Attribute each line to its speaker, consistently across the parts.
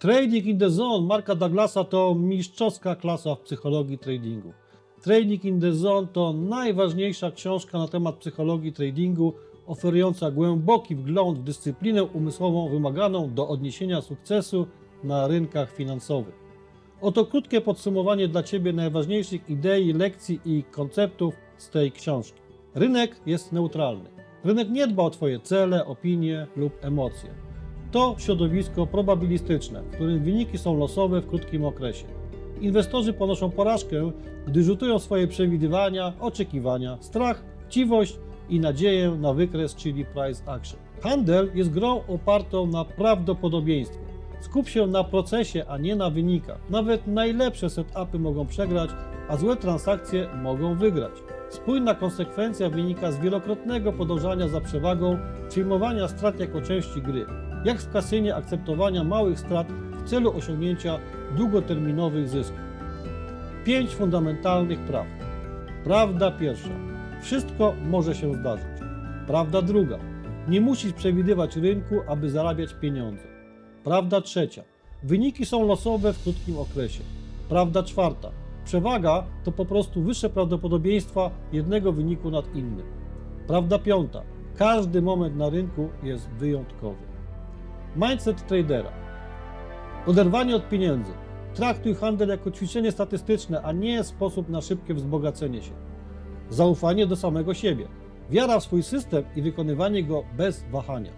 Speaker 1: Trading in the Zone Marka Douglasa to mistrzowska klasa w psychologii tradingu. Trading in the Zone to najważniejsza książka na temat psychologii tradingu, oferująca głęboki wgląd w dyscyplinę umysłową wymaganą do odniesienia sukcesu na rynkach finansowych. Oto krótkie podsumowanie dla Ciebie najważniejszych idei, lekcji i konceptów z tej książki. Rynek jest neutralny. Rynek nie dba o Twoje cele, opinie lub emocje. To środowisko probabilistyczne, w którym wyniki są losowe w krótkim okresie. Inwestorzy ponoszą porażkę, gdy rzutują swoje przewidywania, oczekiwania, strach, chciwość i nadzieję na wykres, czyli price action. Handel jest grą opartą na prawdopodobieństwie. Skup się na procesie, a nie na wynikach. Nawet najlepsze setupy mogą przegrać, a złe transakcje mogą wygrać. Spójna konsekwencja wynika z wielokrotnego podążania za przewagą, przyjmowania strat jako części gry, jak w kasynie akceptowania małych strat w celu osiągnięcia długoterminowych zysków. Pięć fundamentalnych prawd. Prawda pierwsza. Wszystko może się zdarzyć. Prawda druga. Nie musisz przewidywać rynku, aby zarabiać pieniądze. Prawda trzecia. Wyniki są losowe w krótkim okresie. Prawda czwarta. Przewaga to po prostu wyższe prawdopodobieństwa jednego wyniku nad innym. Prawda piąta. Każdy moment na rynku jest wyjątkowy. Mindset tradera. Oderwanie od pieniędzy. Traktuj handel jako ćwiczenie statystyczne, a nie sposób na szybkie wzbogacenie się. Zaufanie do samego siebie. Wiara w swój system i wykonywanie go bez wahania.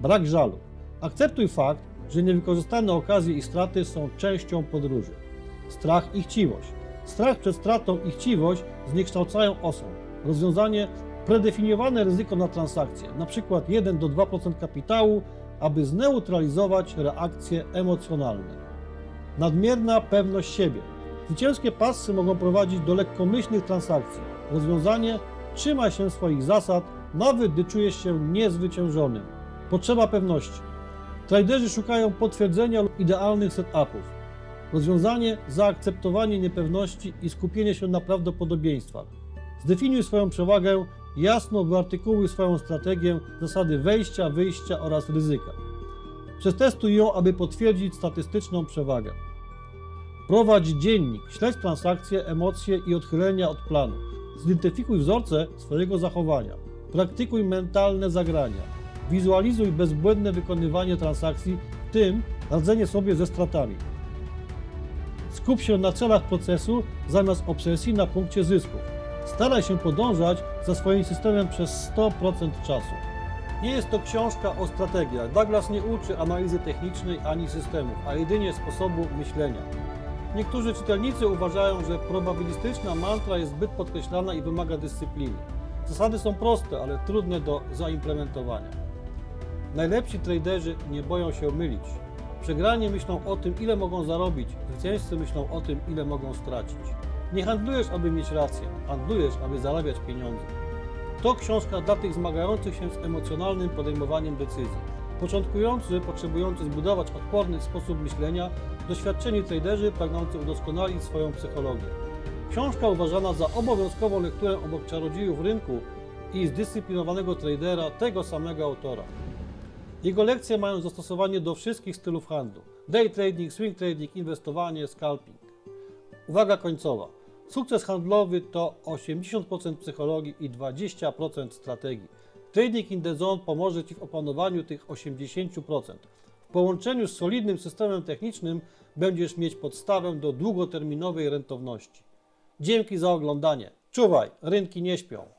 Speaker 1: Brak żalu. Akceptuj fakt, że niewykorzystane okazje i straty są częścią podróży. Strach i chciwość. Strach przed stratą i chciwość zniekształcają osąd. Rozwiązanie predefiniowane ryzyko na transakcję, np. 1 do 2% kapitału, aby zneutralizować reakcje emocjonalne. Nadmierna pewność siebie. Zwycięskie pasy mogą prowadzić do lekkomyślnych transakcji. Rozwiązanie trzymaj się swoich zasad, nawet gdy czujesz się niezwyciężonym. Potrzeba pewności. Traderzy szukają potwierdzenia lub idealnych setupów. Rozwiązanie zaakceptowanie niepewności i skupienie się na prawdopodobieństwach. Zdefiniuj swoją przewagę, jasno wyartykułuj swoją strategię, zasady wejścia, wyjścia oraz ryzyka. Przetestuj ją, aby potwierdzić statystyczną przewagę. Prowadź dziennik, śledź transakcje, emocje i odchylenia od planu. Zidentyfikuj wzorce swojego zachowania. Praktykuj mentalne zagrania. Wizualizuj bezbłędne wykonywanie transakcji, w tym radzenie sobie ze stratami. Skup się na celach procesu zamiast obsesji na punkcie zysków. Staraj się podążać za swoim systemem przez 100% czasu. Nie jest to książka o strategiach. Douglas nie uczy analizy technicznej ani systemów, a jedynie sposobu myślenia. Niektórzy czytelnicy uważają, że probabilistyczna mantra jest zbyt podkreślana i wymaga dyscypliny. Zasady są proste, ale trudne do zaimplementowania. Najlepsi traderzy nie boją się mylić. Przegrani myślą o tym, ile mogą zarobić, zwycięzcy myślą o tym, ile mogą stracić. Nie handlujesz, aby mieć rację, handlujesz, aby zarabiać pieniądze. To książka dla tych zmagających się z emocjonalnym podejmowaniem decyzji. Początkujący, potrzebujący zbudować odporny sposób myślenia, doświadczeni traderzy pragnący udoskonalić swoją psychologię. Książka uważana za obowiązkową lekturę obok czarodziejów rynku i zdyscyplinowanego tradera tego samego autora. Jego lekcje mają zastosowanie do wszystkich stylów handlu: day trading, swing trading, inwestowanie, scalping. Uwaga końcowa. Sukces handlowy to 80% psychologii i 20% strategii. Trading in the zone pomoże Ci w opanowaniu tych 80%. W połączeniu z solidnym systemem technicznym będziesz mieć podstawę do długoterminowej rentowności. Dzięki za oglądanie. Czuwaj, rynki nie śpią.